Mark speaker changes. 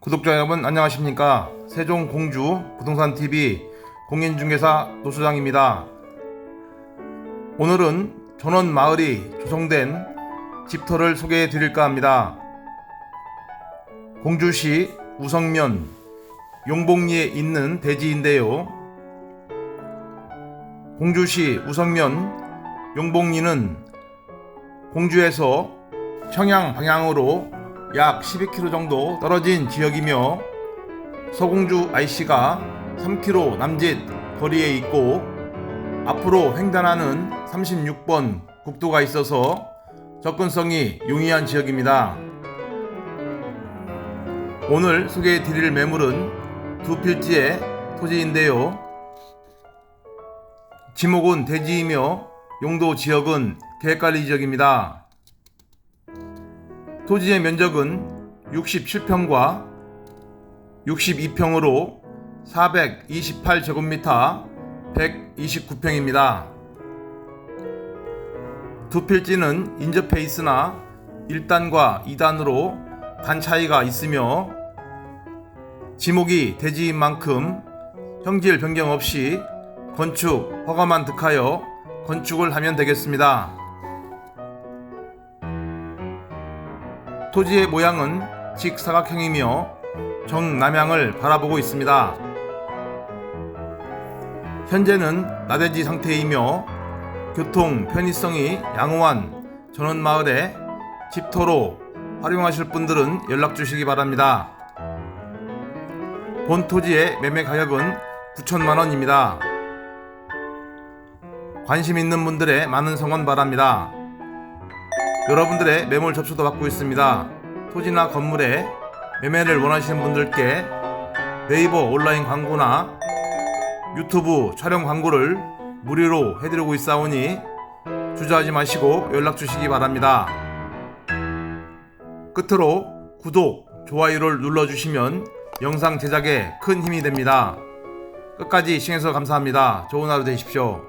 Speaker 1: 구독자 여러분 안녕하십니까 세종 공주 부동산 TV 공인중개사 노수장입니다. 오늘은 전원 마을이 조성된 집터를 소개해 드릴까 합니다. 공주시 우성면 용복리에 있는 대지인데요. 공주시 우성면 용복리는 공주에서 청양 방향으로 약 12km 정도 떨어진 지역이며 서공주 IC가 3km 남짓 거리에 있고 앞으로 횡단하는 36번 국도가 있어서 접근성이 용이한 지역입니다. 오늘 소개해 드릴 매물은 두 필지의 토지인데요. 지목은 대지이며 용도 지역은 계획관리 지역입니다. 토지의 면적은 67평과 62평으로 428제곱미터 129평입니다. 두 필지는 인접해 있으나 1단과 2단으로 단 차이가 있으며 지목이 대지인 만큼 형질 변경 없이 건축 허가만 득하여 건축을 하면 되겠습니다. 토지의 모양은 직사각형이며 정남향을 바라보고 있습니다. 현재는 나대지 상태이며 교통 편의성이 양호한 전원마을에 집터로 활용하실 분들은 연락 주시기 바랍니다. 본 토지의 매매 가격은 9천만 원입니다. 관심 있는 분들의 많은 성원 바랍니다. 여러분들의 매물 접수도 받고 있습니다. 토지나 건물에 매매를 원하시는 분들께 네이버 온라인 광고나 유튜브 촬영 광고를 무료로 해드리고 있사오니 주저하지 마시고 연락 주시기 바랍니다. 끝으로 구독, 좋아요를 눌러주시면 영상 제작에 큰 힘이 됩니다. 끝까지 시청해서 감사합니다. 좋은 하루 되십시오.